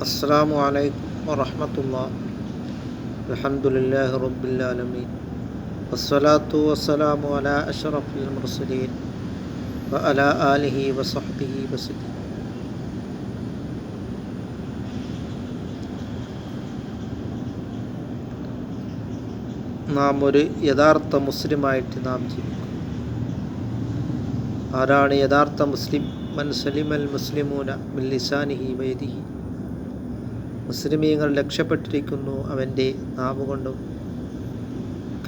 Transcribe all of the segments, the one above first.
السلام عليكم ورحمة الله الحمد لله رب العالمين والصلاة والسلام على أشرف المرسلين وعلى آله وصحبه وسلم നാം ഒരു യഥാർത്ഥ മുസ്ലിമായിട്ട് നാം ജീവിക്കും ആരാണ് യഥാർത്ഥ മുസ്ലിം മൻ സലിമൽ മുസ്ലിമൂന മിൽ ലിസാനിഹി വൈദിഹി മുസ്ലിമീങ്ങൾ രക്ഷപ്പെട്ടിരിക്കുന്നു അവന്റെ നാവുകൊണ്ടും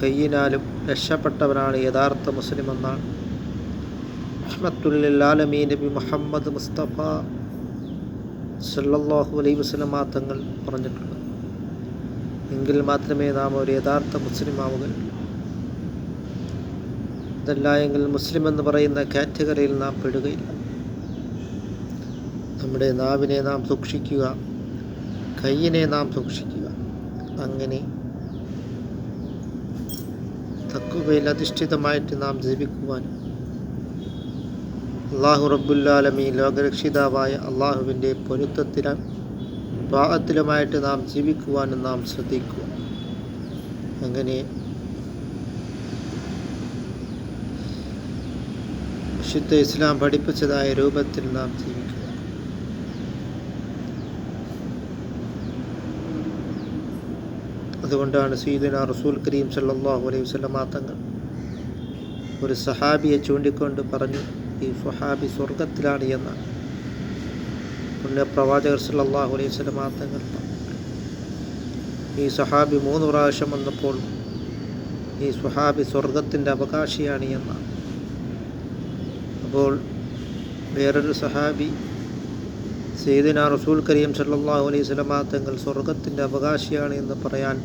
കയ്യിനാലും രക്ഷപ്പെട്ടവനാണ് യഥാർത്ഥ മുസ്ലിം എന്നാണ്. റഹ്മത്തുല്ലാലമീ നബി മുഹമ്മദ് മുസ്തഫ സല്ലല്ലാഹു അലൈഹി വസല്ലമ തങ്ങൾ പറഞ്ഞിട്ടുണ്ട്. എങ്കിൽ മാത്രമേ നാം ഒരു യഥാർത്ഥ മുസ്ലിം ആവുകയുള്ളൂ. അതല്ല എങ്കിൽ മുസ്ലിം എന്ന് പറയുന്ന കാറ്റഗറിയിൽ നാം പെടുകയില്ല. നമ്മുടെ നാവിനെ നാം സൂക്ഷിക്കുക. കയ്യിനെ നാം സൂക്ഷിക്കുക. അങ്ങനെ തക്കുവയിൽ അധിഷ്ഠിതമായിട്ട് നാം ജീവിക്കുവാൻ അള്ളാഹു റബ്ബുല്ലാലമി ലോകരക്ഷിതാവായ അള്ളാഹുവിന്റെ പൊരുത്തത്തിലും പാകത്തിലുമായിട്ട് നാം ജീവിക്കുവാനും നാം ശ്രദ്ധിക്കുക. അങ്ങനെ വിശുദ്ധ ഇസ്ലാം പഠിപ്പിച്ചതായ രൂപത്തിൽ നാം ജീവിക്കുക അതുകൊണ്ടാണ് സീദന റസൂൽ കരീം സല്ലാഹു അലൈഹി വസ്ലമാ തങ്ങൾ ഒരു സഹാബിയെ ചൂണ്ടിക്കൊണ്ട് പറഞ്ഞു ഈ സുഹാബി സ്വർഗത്തിലാണ് എന്ന്. പുണ്യ പ്രവാചകർ സല്ലാഹു അലൈഹി വസ്ലമാ തങ്ങൾ ഈ സഹാബി മൂന്ന് പ്രാവശ്യം വന്നപ്പോൾ ഈ സുഹാബി സ്വർഗത്തിന്റെ അവകാശിയാണ് എന്നാണ് അപ്പോൾ വേറൊരു സഹാബി സെയ്ദിന റസൂൽ കരീം സല്ലാഹു അലൈഹി സ്വലമാ തങ്ങൾ സ്വർഗത്തിന്റെ അവകാശിയാണ് എന്ന് പറയാൻ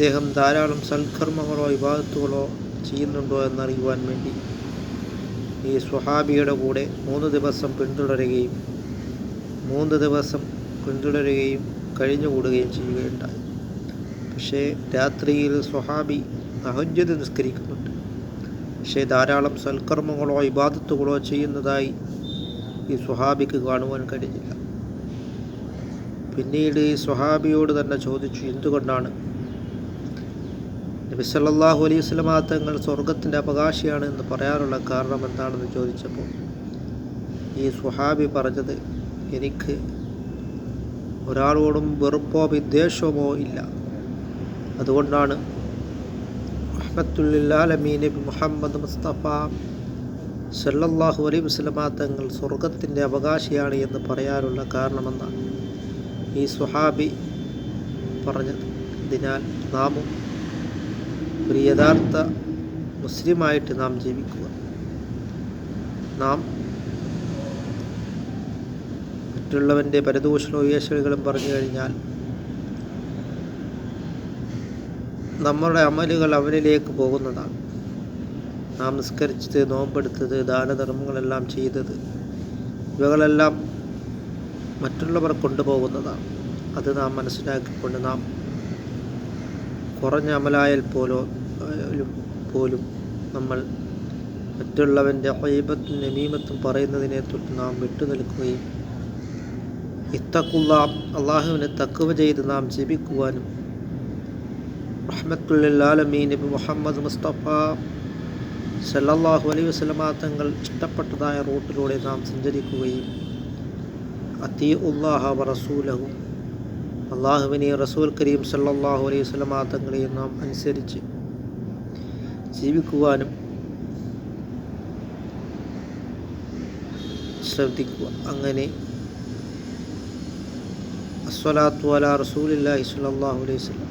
അദ്ദേഹം ധാരാളം സൽക്കർമ്മങ്ങളോ വിവാദത്തുകളോ ചെയ്യുന്നുണ്ടോ എന്നറിയുവാൻ വേണ്ടി ഈ സ്വഹാബിയുടെ കൂടെ മൂന്ന് ദിവസം പിന്തുടരുകയും മൂന്ന് ദിവസം പിന്തുടരുകയും കഴിഞ്ഞുകൂടുകയും ചെയ്യുകയുണ്ടായി. പക്ഷേ രാത്രിയിൽ സ്വഹാബി അഹജ്യത നിസ്കരിക്കുന്നുണ്ട്. പക്ഷേ ധാരാളം സൽക്കർമ്മങ്ങളോ ഇബാദത്തുകളോ ചെയ്യുന്നതായി ഈ സ്വഹാബിക്ക് കാണുവാൻ കഴിഞ്ഞില്ല. പിന്നീട് ഈ സ്വഹാബിയോട് തന്നെ ചോദിച്ചു എന്തുകൊണ്ടാണ് നബി സല്ലല്ലാഹു അലൈഹി വസല്ലമ തങ്ങൾ സ്വർഗത്തിന്റെ അവകാശിയാണ് എന്ന് പറയാനുള്ള കാരണം എന്താണെന്ന് ചോദിച്ചപ്പോൾ ഈ സുഹാബി പറഞ്ഞത് എനിക്ക് ഒരാളോടും വെറുപ്പോ വിദ്വേഷമോ ഇല്ല. അതുകൊണ്ടാണ് റഹ്മത്തുല്ലാലമീ നബി മുഹമ്മദ് മുസ്തഫ സല്ലല്ലാഹു അലൈഹി വസല്ലമ തങ്ങൾ സ്വർഗത്തിന്റെ അവകാശിയാണ് എന്ന് പറയാനുള്ള കാരണമെന്നാണ് ഈ സുഹാബി പറഞ്ഞത് അതിനാൽ നാമും ഒരു യഥാർത്ഥ മുസ്ലിമായിട്ട് നാം ജീവിക്കുക. നാം മറ്റുള്ളവന്റെ പരദൂഷണവും ഉയർച്ചകളും പറഞ്ഞു കഴിഞ്ഞാൽ നമ്മുടെ അമലുകൾ അവനിലേക്ക് പോകുന്നതാണ്. നാം നിസ്കരിച്ചത് നോമ്പെടുത്തത് ദാനധർമ്മങ്ങളെല്ലാം ചെയ്തത് ഇവകളെല്ലാം മറ്റുള്ളവർ കൊണ്ടുപോകുന്നതാണ്. അത് നാം മനസ്സിലാക്കിക്കൊണ്ട് നാം കുറഞ്ഞ അമലായാൽ പോലോ പോലും നമ്മൾ മറ്റുള്ളവന്റെ ഹൈബത്തും നമീമത്തും പറയുന്നതിനെ തൊട്ട് നാം വിട്ടു നിൽക്കുകയും ഇത്തക്കുള്ള അള്ളാഹുവിനെ തക്കുവ ചെയ്ത് നാം ജീവിക്കുവാനും റഹ്മത്തുല്ലാലമീൻ നബി മുഹമ്മദ് മുസ്തഫ സല്ലാഹു അലൈ വസല്ലമ തങ്ങൾ ഇഷ്ടപ്പെട്ടതായ റൂട്ടിലൂടെ നാം സഞ്ചരിക്കുകയും അതി ഉള്ളാഹ റസൂലഹും റസൂലഹു അള്ളാഹുവിനെ റസൂൽ കരീം സല്ലാഹു അലൈഹി വസല്ലമ തങ്ങളെയും നാം അനുസരിച്ച് ജീവിക്കുവാനും ശ്രദ്ധിക്കുക. അങ്ങനെ അസ്വലാത്തു അല റസൂലില്ലാഹി സ്വല്ലല്ലാഹു അലൈഹി വസല്ലം.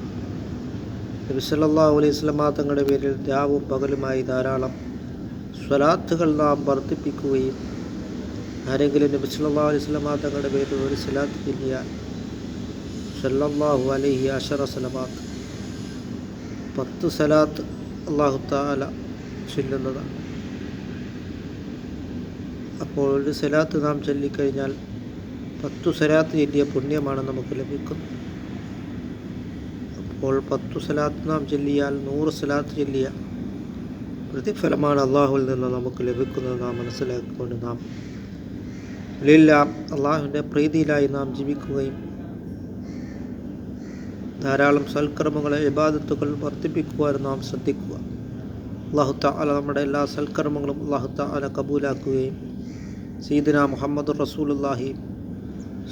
നബി സല്ലല്ലാഹു അലൈഹി വസല്ലമ തങ്ങളുടെ പേരിൽ രാവും പകലുമായി ധാരാളം സ്വലാത്തുകൾ നാം വർദ്ധിപ്പിക്കുകയും ആരെങ്കിലും നബി സല്ലല്ലാഹു അലൈഹി വസല്ലമ തങ്ങളുടെ പേരിൽ ഒരു സ്വലാത്ത് തിരിയാൽ സല്ലല്ലാഹു അലൈഹി അഷറ സലമാത്ത് പത്ത് സലാത്ത് അള്ളാഹു താല ചൊല്ലുന്നതാണ് അപ്പോൾ ഒരു സലാത്ത് നാം ചൊല്ലിക്കഴിഞ്ഞാൽ പത്തു സലാത്ത് ചൊല്ലിയ പുണ്യമാണ് നമുക്ക് ലഭിക്കുന്നത് അപ്പോൾ പത്തു സലാത്ത് നാം ചൊല്ലിയാൽ നൂറ് സലാത്ത് ചൊല്ലിയ പ്രതിഫലമാണ് അള്ളാഹുവിൽ നിന്ന് നമുക്ക് ലഭിക്കുന്നത് നാം മനസ്സിലാക്കിക്കൊണ്ട് നാം ഇതെല്ലാം അള്ളാഹുവിന്റെ പ്രീതിയിലായി നാം ജീവിക്കുകയും ധാരാളം സൽക്കർമ്മങ്ങളെ ഇബാദത്തുകൾ വർദ്ധിപ്പിക്കുവാനും നാം ശ്രദ്ധിക്കുക. അള്ളാഹു താല നമ്മുടെ എല്ലാ സൽക്കർമ്മങ്ങളും അള്ളാഹു താല കബൂലാക്കുകയും സീദിന മുഹമ്മദ് റസൂലുല്ലാഹി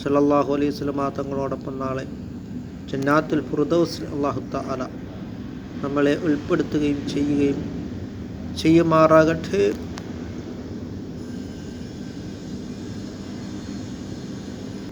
സലല്ലാഹു അലൈഹി സ്വലമാ തങ്ങളോടൊപ്പം നാളെ ജന്നാത്തുൽ ഫുർദൗസ് അള്ളാഹു താല നമ്മളെ ഉൾപ്പെടുത്തുകയും ചെയ്യുകയും ചെയ്യുമാറാകട്ടെ.